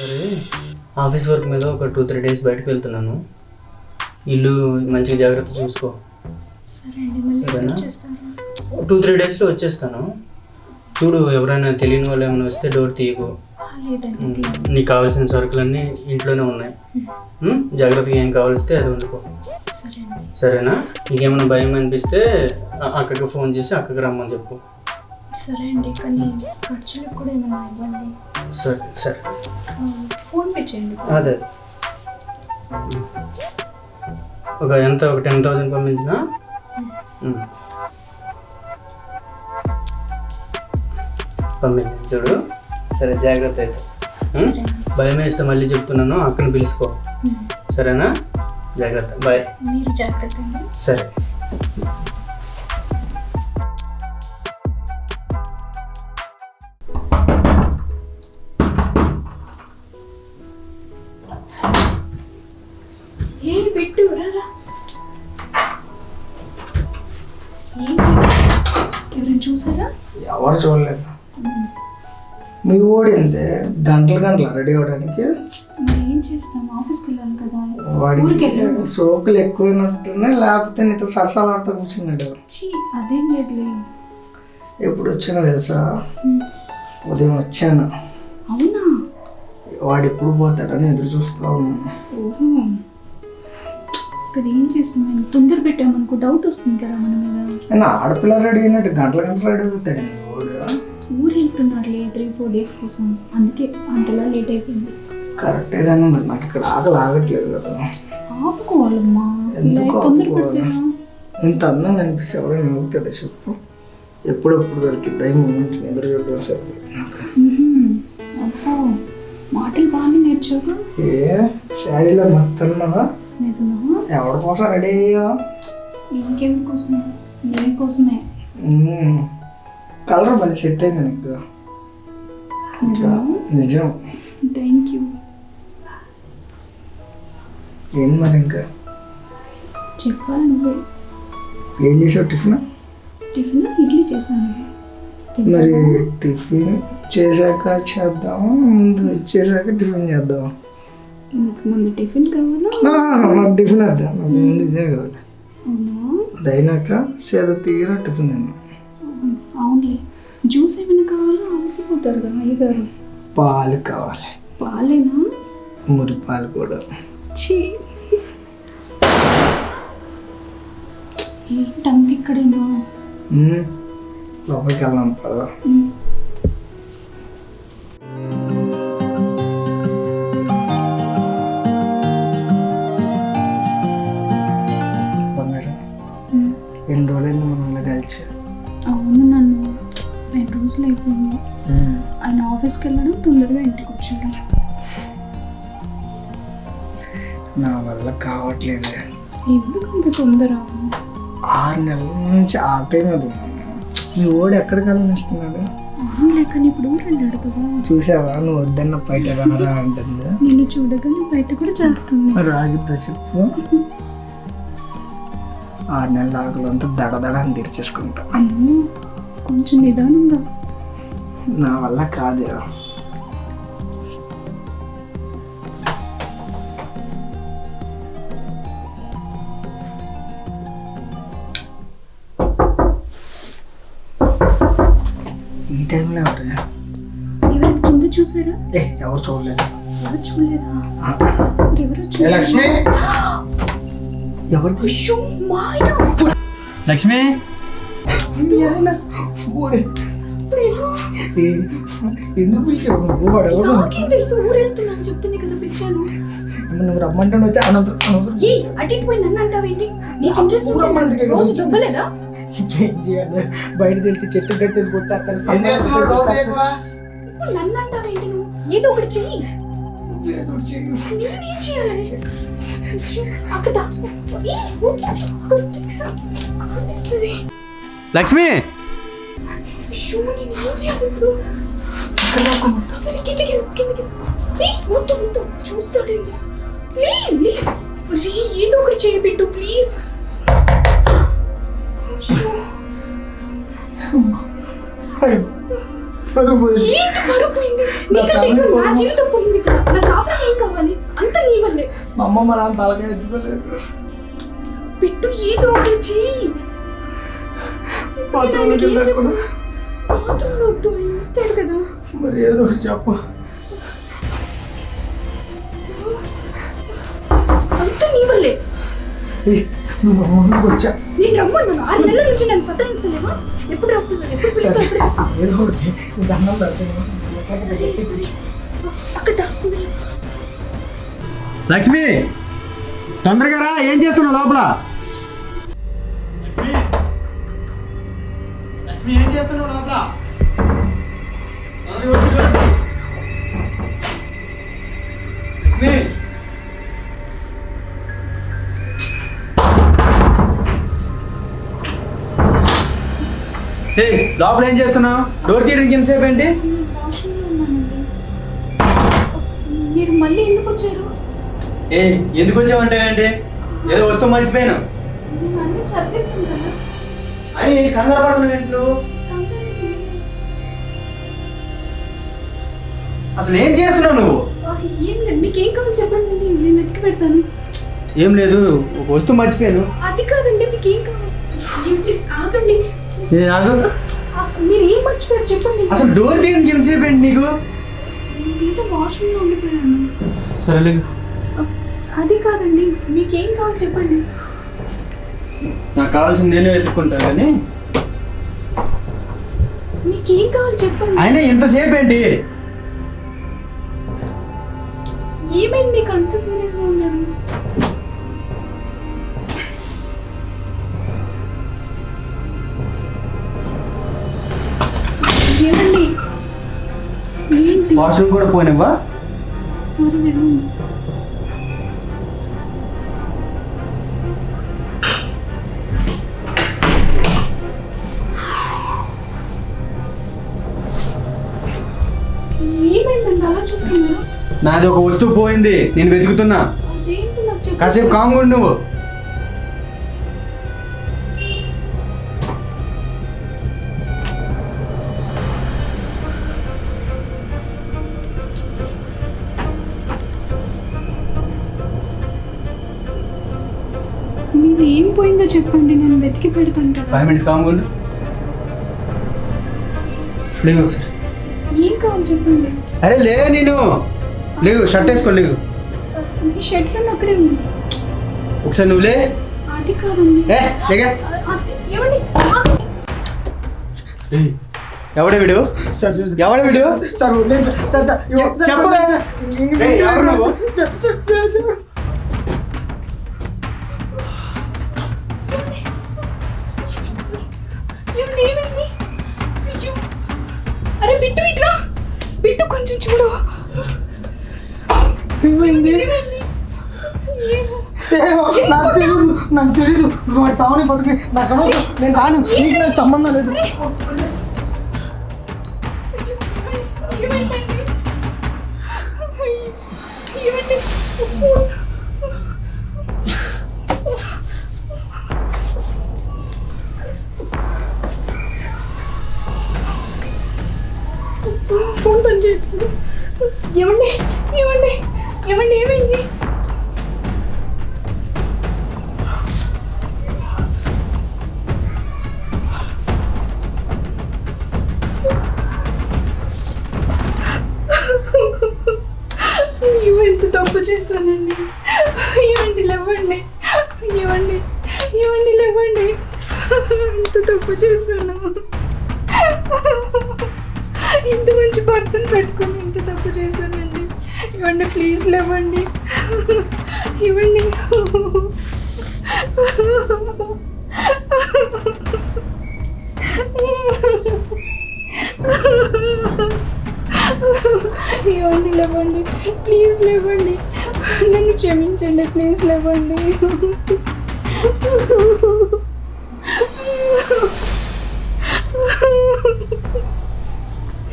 సరే. Office work మీద ఒక టూ త్రీ డేస్ బయటకు వెళ్తున్నాను. ఇల్లు మంచిగా జాగ్రత్త చూసుకో. సరేనా? టూ త్రీ డేస్లో వచ్చేస్తాను. చూడు ఎవరైనా తెలియని వాళ్ళు ఏమైనా వస్తే డోర్ తీయకు. నీకు కావాల్సిన సరుకులన్నీ ఇంట్లోనే ఉన్నాయి. జాగ్రత్తగా ఏం కావాల్స్తే అది వండుకో. సరేనా? నీకేమైనా భయం అనిపిస్తే అక్కకి ఫోన్ చేసి అక్కకి రమ్మని చెప్పు. సరే అండి కానీ ఖర్చులకు కూడా ఏమైనా ఇవ్వండి. సరే సరే. అదే. ఒక ఎంత ఒక టెన్ థౌసండ్ పంపించిన? పంపించాను చూడు. సరే జాగ్రత్త అయితే. భయం వేస్తే మళ్ళీ చెప్తున్నాను. అక్కని పిలుచుకో. సరేనా? జాగ్రత్త. బాయ్. మీరు జాగ్రత్త సరే. చూసారా? ఎవరు చూడలేదు. మీ ఓడి అంతే. గంటలు గంటల రెడీ అవ్వడానికి. మరి ఏం చేస్తాం? ఆఫీస్కి వెళ్ళాలి కదా. ఊరికి వాడికి వెళ్ళాడు సోకులు ఎక్కువైనట్టున్నాయి లేకపోతే నీతో సరసాలాడుతూ కూర్చున్నాడు. ఛీ అదేం లేదులే. ఎప్పుడు వచ్చానో తెలుసా. ఉదయం వచ్చాను. అవునా? వాడు ఎప్పుడు పోతాడని ఎదురు చూస్తా ఉన్నాను. ఇక్కడ ఏం చేస్తాం? మేము తొందర పెట్టామనుకో డౌట్ వస్తుంది కదా మన మీద. ఆడపిల్ల రెడీ అయినట్టు గంటల గంటలు రెడీ అవుతాడు ఊరు. వెళ్తున్నారులే త్రీ ఫోర్ డేస్ కోసం. అందుకే అంతలా లేట్ అయిపోయింది. కరెక్టే కానీ మరి నాకు ఇక్కడ ఆకలి ఆగట్లేదు కదా. ఆపుకోవాలమ్మా. తొందర ఇంత అందంగా అనిపిస్తే ఎవరైనా నవ్వుతాడో చెప్పు? ఎప్పుడెప్పుడు దొరికిద్దా ఈ మూమెంట్ ఎదురు చూడడం అబ్బో మాటలు బాగానే నేర్చావు. ఏ శారీలో మస్తు నిజమా? ఎవరి కోసం రెడీ అయ్యా? ఇంకెవరి కోసమే నీ కోసమే. కలర్ మళ్ళీ సెట్ అయింది నీకు. నిజం. థ్యాంక్ యూ ఏం మరి ఇంకా? చెప్పాలి నువ్వే. ఏం చేసావు టిఫిన్? టిఫిన్? ఇడ్లీ చేశాను. మరి టిఫిన్ చేశాక చేద్దాం ముందు ఇచ్చేసాక టిఫిన్ చేద్దాం ముందు టిఫిన్ కావాలా? టిఫిన్ నాకు ముందు ఇదే అది అయినాక సేద తీరా టిఫిన్ తిన్నాం అవునులే. జ్యూస్ ఏమైనా కావాలా? అలసిపోతారు కదా అయ్యగారు. పాలు కావాలి. పాలేనా? మురి పాలు కూడా. ఛీ. ఏంటంత ఇక్కడేనా. లోపలికి వెళ్దాం పద. ఎన్ని రోజులైంది మనం ఇలా కలిసి. అవును నన్ను. రెండు రోజులు అయిపోయింది. ఆయన ఆఫీస్కి వెళ్ళడం తొందరగా ఇంటికి వచ్చాడు నా వల్ల కావట్లేదు ఎందుకు అంత తొందర? ఆరు నెలల నుంచి ఉన్నాను మీ ఓడి ఎక్కడికి వెళ్ళనిస్తున్నాడు అవునులే కానీ ఇప్పుడు వెళ్ళాడు కదా. చూసావా? నువ్వు వద్దన్న బయట రారా అంటుంది. నిన్ను చూడగానే బయట కూడా జారుతుంది మరి ఆగిద్దా చెప్పు. ఆరు నెలల ఆకులంతా దడదడ అని తీర్చేసుకుంటా. కొంచెం నిదానంగా. నా వల్ల కాదు. ఈ టైంలో ఎవరు? ఎవరైనా కింద చూసారా? ఏ ఎవరు చూడలేదు? ఎవరు ఎవరు చూడలేదు? లక్ష్మి? ఎవరు? అయ్యో, మా ఆయన. లక్ష్మి ఎందుకు పిలిచావు? నువ్వు వాడు ఎవరు? నాకేం తెలుసు ఊరు వెళ్తున్నాను చెప్తేనే కదా పిలిచాను. నువ్వు రమ్మంటే వచ్చి? అనవసరం అనవసరం. ఏ అటు ఇటు పోయి నన్ను అంటావేంటి నీకు ఇంట్రెస్ట్ రమ్మంటే రోజు. చెప్పలేదా? ఏం చేయాలి? బయట తెలిసి చెట్టు కట్టేసి నన్ను అంటావేంటి నువ్వు? ఏదో ఒకటి చెయ్యి. లక్ష్మి అరే, ఏదో ఒకటి చేయబెట్టు ప్లీజ్ అయ్యో పరువు పోయింది. ఏంటి పరువు పోయింది నా. జీవితం పోయింది ఇక్కడ ఏం కావాలి? అంత నీ వల్లే మా అమ్మ మా నాన్న తలకాయ ఎత్తుకోలేదు. పెట్టు ఏదో ఒకటి చెయ్యి? వెళ్ళకుండా వద్దు ఆయన వస్తాడు కదా. మరి ఏదో ఒకటి చెప్పు. అంత నీ వల్లే ఏయ్, నువ్వు మా ముందుకు వచ్చా? నేను రమ్మన్నాను ఆరు నెలల నుంచి నన్ను సతాయిస్తలేవా? ఎప్పుడు రమ్మన్నాను ఎప్పుడు పిలుస్తా సరే ఎప్పుడు ఏదో ఒకటి చెయ్యి. నీ దండం పెడతాను. సరే సరే. అక్కడ దాచుకున్నాను లక్ష్మి తొందరగా రా ఏం చేస్తున్నావు లోపల? లక్ష్మి లక్ష్మి ఏం చేస్తున్నావు లోపల. లక్ష్మి. ఏయ్, లోపల ఏం చేస్తున్నావు? డోర్ తీయడానికి ఎంతసేపు ఏంటి? మీరు మళ్ళీ ఎందుకు వచ్చారు? ఏ ఎందుకు వచ్చావంటే ఏదో వస్తువు మర్చిపోయాను. నేను అని ఏంటి కంగారు పడుతున్నావు ఏంటి నువ్వు? కంగారు లేదు. అసలు ఏం చేస్తున్నావు నువ్వు? మీకు కావాలి చెప్పండి నేను వెతికి పెడతాను. ఏం లేదు ఒక వస్తువు మర్చిపోయాను. అది కాదండి మీకు ఏం కావాలి? ఆగండి. ఆగు. ఆ, మీరు ఏం మర్చిపోయారు చెప్పండి. అసలు డోర్ తీయడానికి ఎంతసేపు ఏంటి నీకు? నేనైతే వాష్రూమ్లో ఉండిపోయాను. సరే లేదు ఆ, అది కాదండి మీకు కావాలి చెప్పండి. నాకు కావాల్సింది నేనే వెతుక్కుంటాను కానీ. మీకు కావాలి చెప్పండి. అయినా ఎంతసేపు ఏంటి? ఏమైంది మీకు అంత సీరియస్గా ఉన్నారు? ఏమండి? ఏంటి? వాష్రూమ్ కూడా పోనివ్వా? సరే వెళ్ళండి. నాది ఒక వస్తువు పోయింది. నేను వెతుకుతున్నా. కాసేపు కాంగ్ ఉండు. నువ్వు మీది ఏం పోయిందో చెప్పండి నేను వెతికి పెడతాను కదా. ఫైవ్ మినిట్స్ ఒకసారి ఏం కావాలి చెప్పండి? అరే లే నేను లేవు షర్ట్ వేసుకో లేవు. షర్ట్స్ అక్కడే ఒకసారి నువ్వు లే. అది. ఎవడే వీడు? సార్ ఎవడే వీడు? చెప్పు. కొంచెం చూడు. ఏమైంది? ఏమైంది ఏమో. ఏమో, నాకు తెలీదు నాకు తెలీదు. వాడి సామాన్ బతుకు నాకు అనవసరం నేను రాను. నీకు నాకు సంబంధం లేదు. ఎంత తప్పు చేశాను. ఇంత మంచి భర్తను పెట్టుకొని ఇంత తప్పు చేశానండి. ఇవ్వండి ప్లీజ్ లేవండి. ఇవ్వండి. ఇవ్వండి లేవండి. ప్లీజ్ లేవండి. నన్ను క్షమించండి ప్లీజ్ లేవండి.